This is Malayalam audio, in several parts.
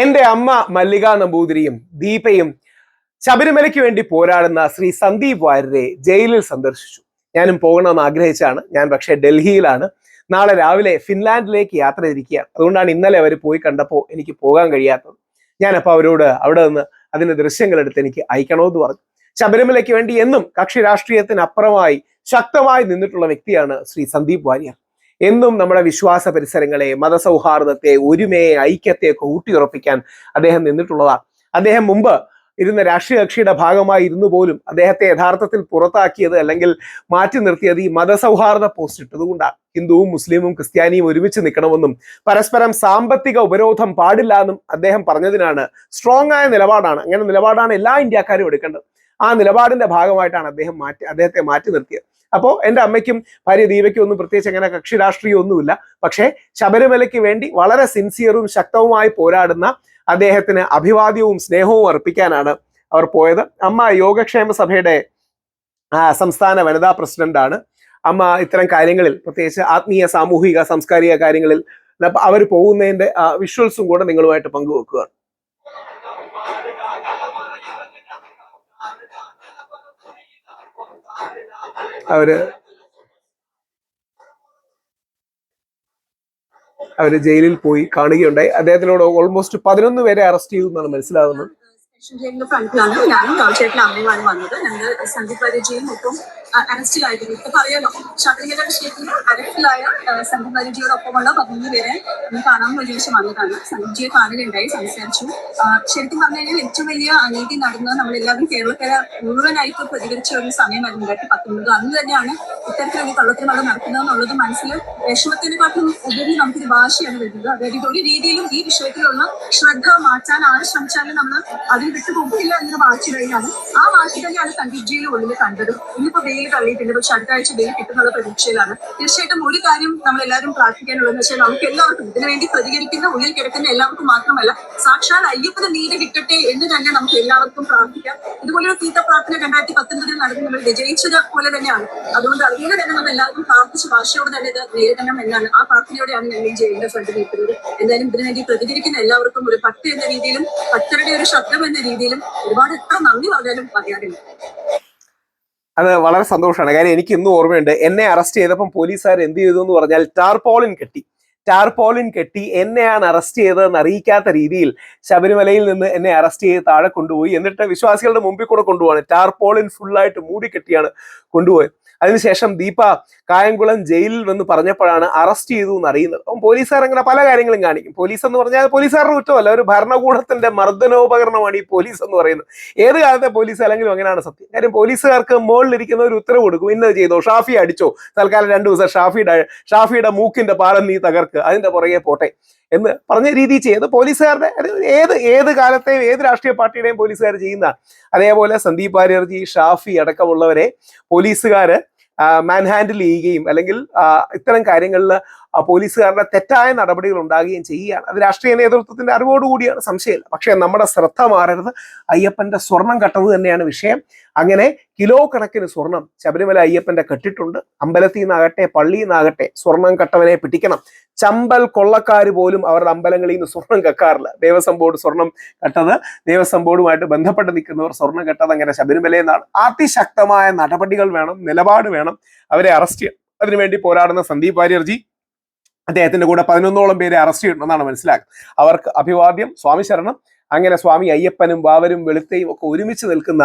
എന്റെ അമ്മ മല്ലിക നമ്പൂതിരിയും ദീപയും ശബരിമലയ്ക്ക് വേണ്ടി പോരാടുന്ന ശ്രീ സന്ദീപ് വാര്യരെ ജയിലിൽ സന്ദർശിച്ചു. ഞാനും പോകണമെന്ന് ആഗ്രഹിച്ചാണ്. ഞാൻ പക്ഷേ ഡൽഹിയിലാണ്. നാളെ രാവിലെ ഫിൻലാൻഡിലേക്ക് യാത്ര ചെയ്തിരിക്കുകയാണ് അതുകൊണ്ടാണ് ഇന്നലെ അവർ പോയി കണ്ടപ്പോൾ എനിക്ക് പോകാൻ കഴിയാത്തത്. ഞാനപ്പോൾ അവരോട് അവിടെ നിന്ന് അതിന്റെ ദൃശ്യങ്ങളെടുത്ത് എനിക്ക് അയക്കണമെന്ന് പറഞ്ഞു. ശബരിമലയ്ക്ക് വേണ്ടി എന്നും കക്ഷി രാഷ്ട്രീയത്തിനപ്പുറമായി ശക്തമായി നിന്നിട്ടുള്ള വ്യക്തിയാണ് ശ്രീ സന്ദീപ് വാര്യർ. എന്നും നമ്മുടെ വിശ്വാസ പരിസരങ്ങളെ മതസൗഹാർദ്ദത്തെ ഒരുമയെ ഐക്യത്തെ ഒക്കെ ഊട്ടിയുറപ്പിക്കാൻ അദ്ദേഹം നിന്നിട്ടുള്ളതാണ് അദ്ദേഹം മുമ്പ് ഇരുന്ന രാഷ്ട്രീയ കക്ഷിയുടെ ഭാഗമായി ഇരുന്നു പോലും അദ്ദേഹത്തെ യഥാർത്ഥത്തിൽ പുറത്താക്കിയത് അല്ലെങ്കിൽ മാറ്റി നിർത്തിയത് ഈ മതസൗഹാർദ്ദ പോസ്റ്റ് ഇട്ടതുകൊണ്ടാണ് ഹിന്ദുവും മുസ്ലിമും ക്രിസ്ത്യാനിയും ഒരുമിച്ച് നിൽക്കണമെന്നും പരസ്പരം സാമ്പത്തിക ഉപരോധം പാടില്ല എന്നും അദ്ദേഹം പറഞ്ഞതിനാണ് സ്ട്രോങ് ആയ നിലപാടാണ്. അങ്ങനെ നിലപാടാണ് എല്ലാ ഇന്ത്യക്കാരും എടുക്കേണ്ടത്. ആ നിലപാടിന്റെ ഭാഗമായിട്ടാണ് അദ്ദേഹം മാറ്റി അദ്ദേഹത്തെ മാറ്റി നിർത്തിയത്. അപ്പോൾ എന്റെ അമ്മയ്ക്കും ഭാര്യ ദീപയ്ക്കും ഒന്നും പ്രത്യേകിച്ച് അങ്ങനെ കക്ഷി രാഷ്ട്രീയം ഒന്നുമില്ല പക്ഷേ ശബരിമലയ്ക്ക് വേണ്ടി വളരെ സിൻസിയറും ശക്തവുമായി പോരാടുന്ന അദ്ദേഹത്തിന് അഭിവാദ്യവും സ്നേഹവും അർപ്പിക്കാനാണ് അവർ പോയത്. അമ്മ യോഗക്ഷേമ സഭയുടെ സംസ്ഥാന വനിതാ ആണ്. അമ്മ ഇത്തരം കാര്യങ്ങളിൽ പ്രത്യേകിച്ച് ആത്മീയ സാമൂഹിക സാംസ്കാരിക കാര്യങ്ങളിൽ അവർ പോകുന്നതിന്റെ വിഷ്വൽസും കൂടെ നിങ്ങളുമായിട്ട് പങ്കുവെക്കുക അവർ അവർ ജയിലിൽ പോയി കാണുകയുണ്ടായി. അദ്ദേഹത്തിനോട് ഓൾമോസ്റ്റ് പതിനൊന്ന് പേരെ അറസ്റ്റ് ചെയ്തു എന്നാണ് മനസ്സിലാകുന്നത്. സെഷൻ ജയിലിന്റെ ഫ്രണ്ടിലാണ് ഞാനും രാജേട്ടനും അമ്മയുമാണ് വന്നത്. ഞങ്ങൾ സന്ദീപ് ബാനർജിയും ഒപ്പം അറസ്റ്റിലായിരുന്നു ഇപ്പൊ പറയാലോ ശബരിമല വിഷയത്തിൽ അറസ്റ്റിലായ സന്ദീപ് ബാനർജിയോടൊപ്പമുള്ള പതിനൊന്ന് പേരെ കാണാൻ വിചാരിച്ച് വന്നതാണ്. സന്ദീപ്ജിയെ കാണുകയുണ്ടായി സംസാരിച്ചു. ശരിക്കും പറഞ്ഞു കഴിഞ്ഞാൽ ഏറ്റവും വലിയ അനീതി നടന്നത് നമ്മളെല്ലാവരും കേരളക്കര മുഴുവനായിട്ട് പ്രതികരിച്ച ഒരു സമയമായിരുന്നു രണ്ടായിരത്തി പത്തൊമ്പത്. അന്ന് തന്നെയാണ് ഇത്തരത്തിലൊരു അവിടെ നടക്കുന്നതെന്നുള്ളത് മനസ്സിൽ വിഷമത്തിനെക്കാട്ടും ഉപരി നമുക്കൊരു ഭാഷയാണ് വരുന്നത്. അതായത് ഇതൊരു രീതിയിലും ഈ വിഷയത്തിലുള്ള ശ്രദ്ധ മാറ്റാൻ ആര് ശ്രമിച്ചാലും നമ്മൾ അതിൽ വിട്ടു പോകില്ല എന്നൊരു കഴിഞ്ഞാണ് ആ വാശി തന്നെയാണ് സന്ദീപ് ജിയുടെ ഉള്ളിൽ കണ്ടത്. ഇന്നിപ്പോ വെയിൽ തള്ളിയിട്ടുണ്ട്. പക്ഷെ അടുത്ത ആഴ്ച വെയിൽ കിട്ടുന്നുള്ള പ്രതീക്ഷയിലാണ്. തീർച്ചയായിട്ടും ഒരു കാര്യം നമ്മൾ എല്ലാവരും പ്രാർത്ഥിക്കാനുള്ളതെന്ന് വെച്ചാൽ നമുക്ക് എല്ലാവർക്കും ഇതിനു വേണ്ടി പ്രതികരിക്കുന്ന ഉള്ളിൽ കിടക്കുന്ന എല്ലാവർക്കും മാത്രമല്ല സാക്ഷാൽ അയ്യപ്പന് നീതി കിട്ടട്ടെ എന്ന് തന്നെ നമുക്ക് എല്ലാവർക്കും പ്രാർത്ഥിക്കാം. ഇതുപോലൊരു തീർത്ഥ പ്രാർത്ഥന രണ്ടായിരത്തി പത്തൊൻപതിൽ നടന്ന്. നമ്മൾ വിജയിച്ചത് പോലെ തന്നെയാണ്. അതുകൊണ്ട് അതുപോലെ തന്നെ നമ്മൾ എല്ലാവരും പ്രാർത്ഥിച്ച് ഭാഷയോട് തന്നെ ഇത് നേരിടണം എന്നാണ് ആ പ്രാർത്ഥനയോടെയാണ് ഞാൻ ഈ ജയിലിന്റെ ഫ്രണ്ട് നിൽക്കുന്നത്. എന്തായാലും ഇതിനു വേണ്ടി പ്രതികരിക്കുന്ന എല്ലാവർക്കും ഒരു ഭക്തി എന്ന രീതിയിലും ഭക്തരുടെ ഒരു ശബ്ദം എന്ന രീതിയിലും ഒരുപാട് എത്ര നന്ദി പറഞ്ഞാലും പറയാറില്ല. അത് വളരെ സന്തോഷമാണ്. കാര്യം എനിക്ക് ഇന്നും ഓർമ്മയുണ്ട്. എന്നെ അറസ്റ്റ് ചെയ്തപ്പം പോലീസുകാർ എന്ത് ചെയ്തു എന്ന് പറഞ്ഞാൽ ടാർപോളിൻ കെട്ടി. ടാർപോളിൻ കെട്ടി എന്നെയാണ് അറസ്റ്റ് ചെയ്തതെന്ന് അറിയിക്കാത്ത രീതിയിൽ ശബരിമലയിൽ നിന്ന് എന്നെ അറസ്റ്റ് ചെയ്ത് താഴെ കൊണ്ടുപോയി. എന്നിട്ട് വിശ്വാസികളുടെ മുമ്പിൽ കൂടെ കൊണ്ടുപോവാണ്. ടാർപോളിൻ ഫുള്ളായിട്ട് മൂടിക്കെട്ടിയാണ് കൊണ്ടുപോയത്. അതിനുശേഷം ദീപ കായംകുളം ജയിലിൽ വന്ന് പറഞ്ഞപ്പോഴാണ് അറസ്റ്റ് ചെയ്തു എന്ന് അറിയുന്നത് അപ്പം പോലീസുകാർ അങ്ങനെ പല കാര്യങ്ങളും കാണിക്കും. പോലീസ് എന്ന് പറഞ്ഞാൽ പോലീസുകാരുടെ കുറ്റമല്ല ഒരു ഭരണകൂടത്തിന്റെ മർദ്ദനോപകരണമാണ് ഈ പോലീസ് എന്ന് പറയുന്നത്. ഏത് കാലത്തെ പോലീസ് അല്ലെങ്കിലും അങ്ങനെയാണ് സത്യം. കാര്യം പോലീസുകാർക്ക് മുകളിലിരിക്കുന്ന ഒരു ഉത്തരവ് കൊടുക്കും. ഇന്നത് ചെയ്തോ ഷാഫി അടിച്ചോ തൽക്കാലം രണ്ടു ദിവസം ഷാഫിയുടെ ഷാഫിയുടെ മൂക്കിന്റെ പാലം നീ തകർക്ക് അതിന്റെ പുറകെ പോട്ടെ എന്ന് പറഞ്ഞ രീതി ചെയ്ത് പോലീസുകാരുടെ ഏത് ഏത് കാലത്തെയും ഏത് രാഷ്ട്രീയ പാർട്ടിയുടെയും പോലീസുകാർ ചെയ്യുന്നതാണ് അതേപോലെ സന്ദീപ് ബാനർജി ഷാഫി അടക്കമുള്ളവരെ പോലീസുകാര് മാൻ ഹാൻഡിൽ ചെയ്യുകയും അല്ലെങ്കിൽ ഇത്തരം കാര്യങ്ങളിൽ പോലീസുകാരുടെ തെറ്റായ നടപടികൾ ഉണ്ടാകുകയും ചെയ്യുകയാണ്. അത് രാഷ്ട്രീയ നേതൃത്വത്തിന്റെ അറിവോടുകൂടിയാണ് സംശയമില്ല. പക്ഷേ നമ്മുടെ ശ്രദ്ധ മാറരുത്. അയ്യപ്പന്റെ സ്വർണം കട്ടത് തന്നെയാണ് വിഷയം. അങ്ങനെ കിലോ കണക്കിന് സ്വർണം ശബരിമല അയ്യപ്പന്റെ കെട്ടിട്ടുണ്ട്. അമ്പലത്തിൽ നിന്നാകട്ടെ പള്ളിയിൽ നിന്നാകട്ടെ സ്വർണം കട്ടവനെ പിടിക്കണം. ചമ്പൽ കൊള്ളക്കാർ പോലും അവരുടെ അമ്പലങ്ങളിൽ നിന്ന് സ്വർണം കക്കാറില്ല. ദേവസ്വം ബോർഡ് സ്വർണം കട്ടത് ദേവസ്വം ബോർഡുമായിട്ട് ബന്ധപ്പെട്ട് നിൽക്കുന്നവർ സ്വർണം കെട്ടത് അങ്ങനെ ശബരിമലയിൽ നിന്നാണ് അതിശക്തമായ നടപടികൾ വേണം നിലപാട് വേണം. അവരെ അറസ്റ്റ് ചെയ്യണം അതിനുവേണ്ടി പോരാടുന്ന സന്ദീപ് വാര്യർജി അദ്ദേഹത്തിന്റെ കൂടെ പതിനൊന്നോളം പേരെ അറസ്റ്റ് ചെയ്യണമെന്നാണ് മനസ്സിലാക്കുക അവർക്ക് അഭിവാദ്യം സ്വാമി ശരണം. അങ്ങനെ സ്വാമി അയ്യപ്പനും ബാവരും വെളുത്തയും ഒക്കെ ഒരുമിച്ച് നിൽക്കുന്ന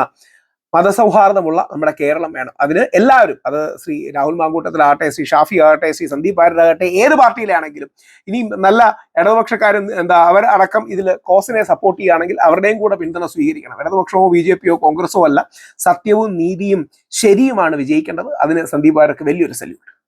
മതസൗഹാർദ്ദമുള്ള നമ്മുടെ കേരളം വേണം. അതിന് എല്ലാവരും അത് ശ്രീ രാഹുൽ മാങ്കൂട്ടത്തിലാകട്ടെ ശ്രീ ഷാഫി ആകട്ടെ ശ്രീ സന്ദീപ് ഭാരതാകട്ടെ ഏത് പാർട്ടിയിലാണെങ്കിലും ഇനി നല്ല ഇടതുപക്ഷക്കാരും എന്താ അവർ അടക്കം ഇതിൽ കോസിനെ സപ്പോർട്ട് ചെയ്യുകയാണെങ്കിൽ അവരുടെയും കൂടെ പിന്തുണ സ്വീകരിക്കണം. ഇടതുപക്ഷമോ ബി ജെ പിയോ കോൺഗ്രസോ അല്ല സത്യവും നീതിയും ശരിയുമാണ് വിജയിക്കേണ്ടത്. അതിന് സന്ദീപ് ഭാരക്ക് വലിയൊരു സല്യൂട്ട്